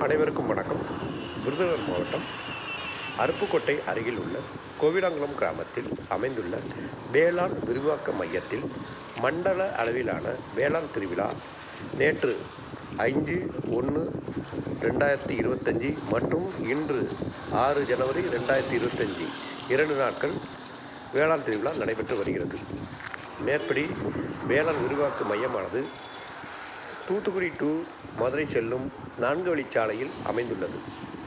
அனைவருக்கும் வணக்கம். விருதுநகர் மாவட்டம் அருப்புக்கோட்டை அருகில் உள்ள கோவிலாங்குளம் கிராமத்தில் அமைந்துள்ள வேளாண் விரிவாக்க மையத்தில் மண்டல அளவிலான வேளாண் திருவிழா நேற்று ஐந்து ஒன்று ரெண்டாயிரத்தி இருபத்தஞ்சி மற்றும் இன்று ஆறு ஜனவரி ரெண்டாயிரத்தி இருபத்தஞ்சி இரண்டு நாட்கள் வேளாண் திருவிழா நடைபெற்று வருகிறது. மேற்படி வேளாண் விரிவாக்க மையமானது தூத்துக்குடி டு மதுரை செல்லும் நான்கு வழிச்சாலையில் அமைந்துள்ளது.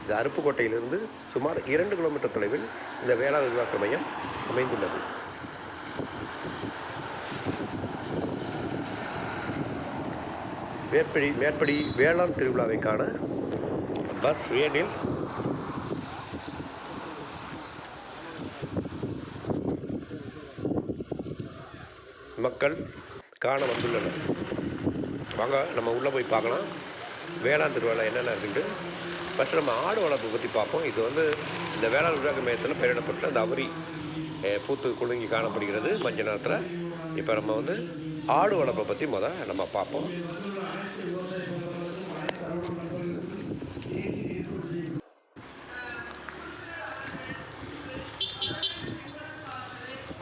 இது அருப்புக்கோட்டையிலிருந்து சுமார் இரண்டு கிலோமீட்டர் தொலைவில் இந்த வேளாண் விரிவாக்க மையம் அமைந்துள்ளது. மேற்படி மேற்படி வேளாண் திருவிழாவை காண பஸ் வேனில் மக்கள் காண வந்துள்ளனர். வாங்க நம்ம உள்ளே போய் பார்க்கலாம். வேளாண் திருவிழா என்னென்ன இருக்குன்ட்டு. ஃபஸ்ட்டு நம்ம ஆடு வளர்ப்பு பற்றி பார்ப்போம். இது வந்து இந்த வேளாண் உருவாக்க மையத்தில் பெயரிடப்பட்ட அந்த அவரி பூத்து குலுங்கி காணப்படுகிறது மஞ்ச நேரத்தில் இப்போ நம்ம வந்து ஆடு வளர்ப்பை பற்றி முத நம்ம பார்ப்போம்.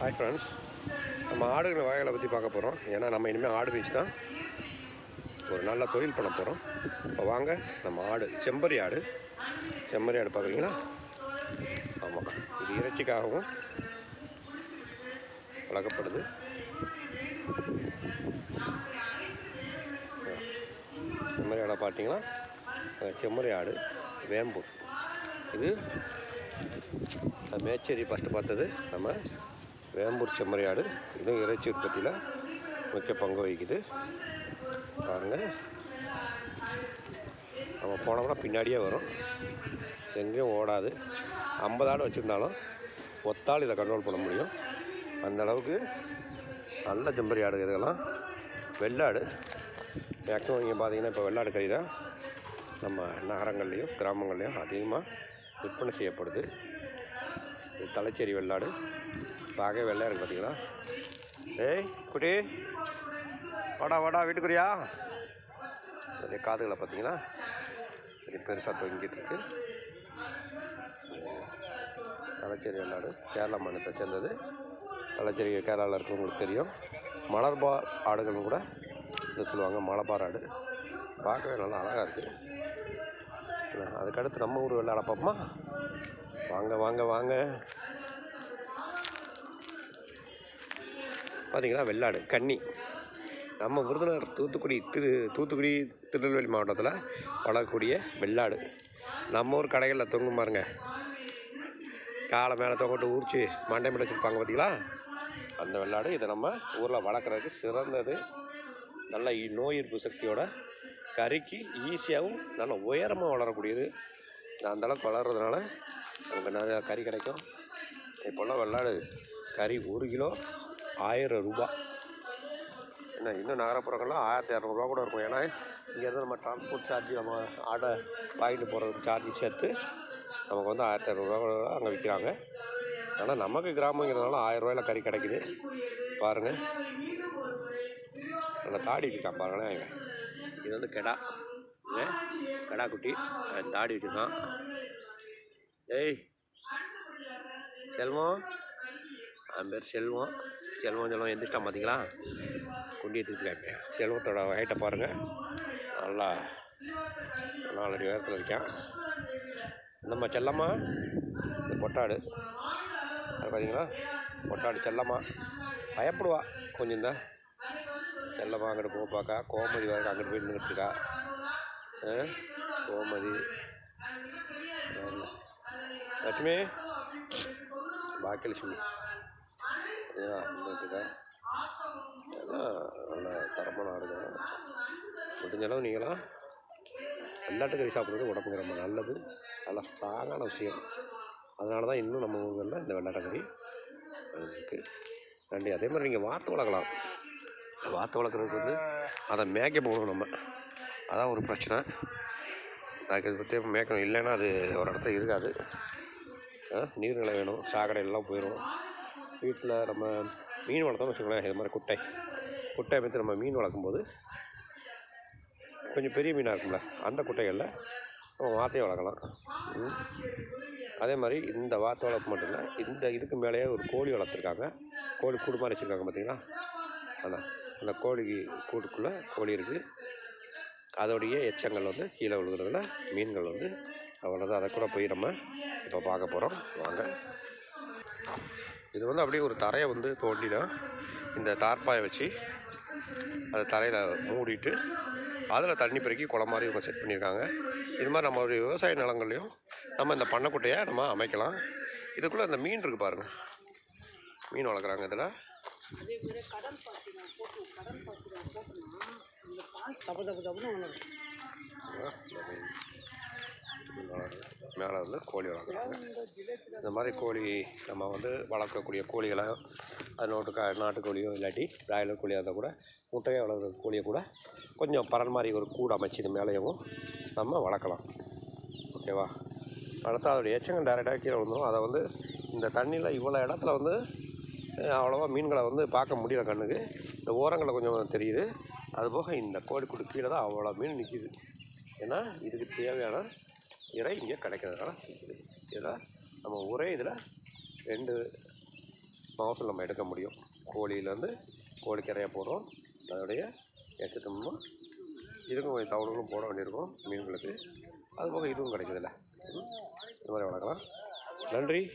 ஹாய் ஃப்ரெண்ட்ஸ் நம்ம ஆடுகள் வகைகளை பற்றி பார்க்க போகிறோம் ஏன்னா நம்ம இனிமேல் ஆடு மேய்ச்சி தான். ஒரு நல்ல தொழில் பண்ண போகிறோம் இப்போ வாங்க நம்ம ஆடு செம்பரி ஆடு. செம்மறி ஆடு பார்க்குறீங்களா? ஆமாம். இது இறைச்சிக்காகவும் வளர்க்கப்படுது. செம்மறி ஆடை பார்த்தீங்கன்னா செம்மறி ஆடு வேம்பு. இது மேச்சேரி ஃபஸ்ட்டு பார்த்தது. நம்ம வேம்பூர் செம்மறி ஆடு. இதுவும் இறைச்சி உற்பத்தியில் முக்கிய பங்கு வகிக்குது. பாருங்கள் நம்ம போனோம்னா பின்னாடியே வரும். எங்கேயும் ஓடாது. ஐம்பது ஆடு வச்சுருந்தாலும் ஒத்தாள் இதை கண்ட்ரோல் பண்ண முடியும். அந்த அளவுக்கு நல்ல ஜம்பரி ஆடு இதெல்லாம். வெள்ளாடு. மேக்ஸிமம் இங்கே பார்த்தீங்கன்னா இப்போ வெள்ளாடு கறி தான் நம்ம நகரங்கள்லேயும் கிராமங்கள்லேயும் அதிகமாக விற்பனை செய்யப்படுது. இது தலைச்சேரி வெள்ளாடு. பாகை வெள்ளையா பார்த்தீங்கன்னா ஏய் குட்டி. வாடா வாடா வீட்டுக்குரியா நிறைய காதுகளை பார்த்தீங்கன்னா நிறைய பெருசாக தொங்கிட்டு இருக்கு. தலைச்சேரி வெள்ளாடு கேரளா மாநிலத்தை சேர்ந்தது. தலைச்சேரி கேரளாவில் இருக்கிறவங்களுக்கு தெரியும். மலர்பார் ஆடுகள்னு கூட இதை சொல்லுவாங்க மலபார் ஆடு. பார்க்கவே நல்லா அழகாக இருக்குது அதுக்கடுத்து நம்ம ஊர் வெள்ளாட பார்ப்போமா? வாங்க வாங்க வாங்க. பார்த்தீங்கன்னா வெள்ளாடு கன்னி. நம்ம விருதுநகர் தூத்துக்குடி திரு தூத்துக்குடி திருநெல்வேலி மாவட்டத்தில் வளரக்கூடிய வெள்ளாடு. நம்ம ஊர் கடைகளில் தொங்கும் பாருங்க. காலை மேலே தொங்கிட்டு ஊறிச்சு மண்டை மேலே வச்சுருப்பாங்க பார்த்தீங்களா அந்த வெள்ளாடு இதை நம்ம ஊரில் வளர்க்குறதுக்கு சிறந்தது. நல்ல இ- நோய் எதிர்ப்பு சக்தியோட கறிக்கு ஈஸியாகவும் நல்ல உயரமாக வளரக்கூடியது. அந்த அளவுக்கு வளர்கிறதுனால நமக்கு நிறையா கறி கிடைக்கும். இப்போல்லாம் வெள்ளாடு கறி ஒரு கிலோ ஆயிரம் ரூபாய். என்ன இன்னும் நகரப்புறங்கள்லாம் ஆயிரத்தி இரநூறுவா கூட இருக்கும். ஏன்னா இங்கேருந்து நம்ம டிரான்ஸ்போர்ட் சார்ஜ் நம்ம ஆடை வாங்கிட்டு போகிறதுக்கு சார்ஜ் சேர்த்து நமக்கு வந்து ஆயிரத்தி இரநூறுவா அங்கே விற்கிறாங்க ஆனால் நமக்கு கிராமங்கிறதுனால ஆயிரம் ரூபாயில கறி கிடைக்குது. பாருங்கள் நல்லா தாடி இருக்கான் பாருங்களேன் இவன். இது வந்து கெடா. இவன் கெடா குட்டி. தாடி வச்சுருக்கான். ஏய் செல்வம். அவன் பேர் செல்வம். செல்வம் செல்வம் எந்திரிச்சிட்டான் பார்த்தீங்களா? குண்டியை திருப்பி செல்வத்தோட ஹைட்டை பாருங்கள் நல்லா நாலடி உயரத்தில் இருக்கான். நம்ம செல்லம்மா இந்த பொட்டாடு. அது பார்த்தீங்களா? பொட்டாடு செல்லம்மா. பயப்படுவா. கொஞ்சம் தான் செல்லம்மா அங்கிட்டு போக பார்க்கா. கோமதி வேறு அங்கிட்டு போய் நின்றுட்டு இருக்கா. ஆ? கோமதி. லட்சுமி? பாக்கியலட்சுமி. பார்த்தீங்களா நின்றுட்டு எல்லாம் நல்ல தரமான ஆடுகள் முடிஞ்சளவு நீங்களாம் வெள்ளாட்டு கறி சாப்பிட்றது உடம்புக்கு ரொம்ப நல்லது. நல்லா ஸ்ட்ராங்கான விஷயம். அதனால தான் இன்னும் நம்ம ஊர்களில் இந்த வெள்ளாட்டு கறி இருக்குது நன்றி. அதே மாதிரி நீங்கள் வாத்து வளர்க்கலாம். வாத்து வளர்க்குறதுக்கு வந்து அதை மேய்க்க போகணும் நம்ம. அதான் ஒரு பிரச்சனை. அதுக்கு இதை பற்றி மேய்க்கணும். இல்லைன்னா அது ஒரு இடத்துல இருக்காது. நீர்நிலை வேணும். சாக்கடை எல்லாம் போயிடும் வீட்டில் நம்ம மீன் வளர்த்தோம்னு வச்சுக்கோங்களேன் இது மாதிரி குட்டை. குட்டை அமைத்து நம்ம மீன் வளர்க்கும்போது கொஞ்சம் பெரிய மீனாக இருக்கும்ல அந்த குட்டைகளில் நம்ம வாத்தையை வளர்க்கலாம். ம். அதே மாதிரி இந்த வாத்தை வளர்ப்பு மட்டும் இல்லை இந்த இதுக்கு மேலேயே ஒரு கோழி வளர்த்துருக்காங்க. கோழி கூடு மாதிரி வச்சுருக்காங்க பார்த்தீங்களா? அதான் அந்த கோழி கூட்டுக்குள்ளே கோழி இருக்குது அதோடைய எச்சங்கள் வந்து கீழே விழுகிறதுல மீன்கள் வந்து அவ்வளோதான் அதை கூட போய் நம்ம இப்போ பார்க்க போகிறோம் வாங்க. இது வந்து அப்படியே ஒரு தரையை வந்து தோண்டி தான் இந்த தார்ப்பாயை வச்சு அதை தரையில் மூடிட்டு அதில் தண்ணி பெருக்கி குளம் மாதிரி இவங்க செட் பண்ணியிருக்காங்க. இது மாதிரி நம்மளுடைய விவசாய நிலங்கள்லையும் நம்ம இந்த பண்ணைக்குட்டையை நம்ம அமைக்கலாம். இதுக்குள்ளே இந்த மீன் இருக்குது பாருங்கள் மீன் வளர்க்குறாங்க இதில். தப்பு தப்பு தப்புன்னு மேலே வந்து கோழி வளர்க்குறாங்க. இந்த மாதிரி கோழி நம்ம வந்து வளர்க்கக்கூடிய கோழிகளை அது நோட்டு கா நாட்டுக்கோழியோ இல்லாட்டி பிராய்லர் கோழியாக இருந்தால் கூட முட்டையை வளர்க்குற கோழியை கூட கொஞ்சம் பரல் மாதிரி ஒரு கூடு அமைச்சு இது மேலேயும் நம்ம வளர்க்கலாம். ஓகேவா? வளர்த்தா அதோடைய எச்சங்கள் டேரெக்டாக கீழே வந்துடும் அதை வந்து இந்த தண்ணியில் இவ்வளோ இடத்துல வந்து அவ்வளோவா மீன்களை வந்து பார்க்க முடியல கண்ணுக்கு. இந்த ஓரங்களில் கொஞ்சம் தெரியுது. அதுபோக இந்த கோழிக்கூடு கீழே தான் அவ்வளோ மீன் நிற்கிது ஏன்னா இதுக்கு தேவையான இறை இங்கே கிடைக்கிறதுனால இதில் நம்ம ஒரே இதில் ரெண்டு மகசூல் நம்ம எடுக்க முடியும். கோழியிலேருந்து கோழிக்கரையாக போடுறோம். அதோடைய எச்சத்தமும் இதுக்கும் கொஞ்சம் தவறுகளும் போட வேண்டியிருக்கும் மீன்களுக்கு. அதுபோக இதுவும் கிடைக்குதுல்ல. ம், இந்த மாதிரி வளர்க்கலாம். நன்றி.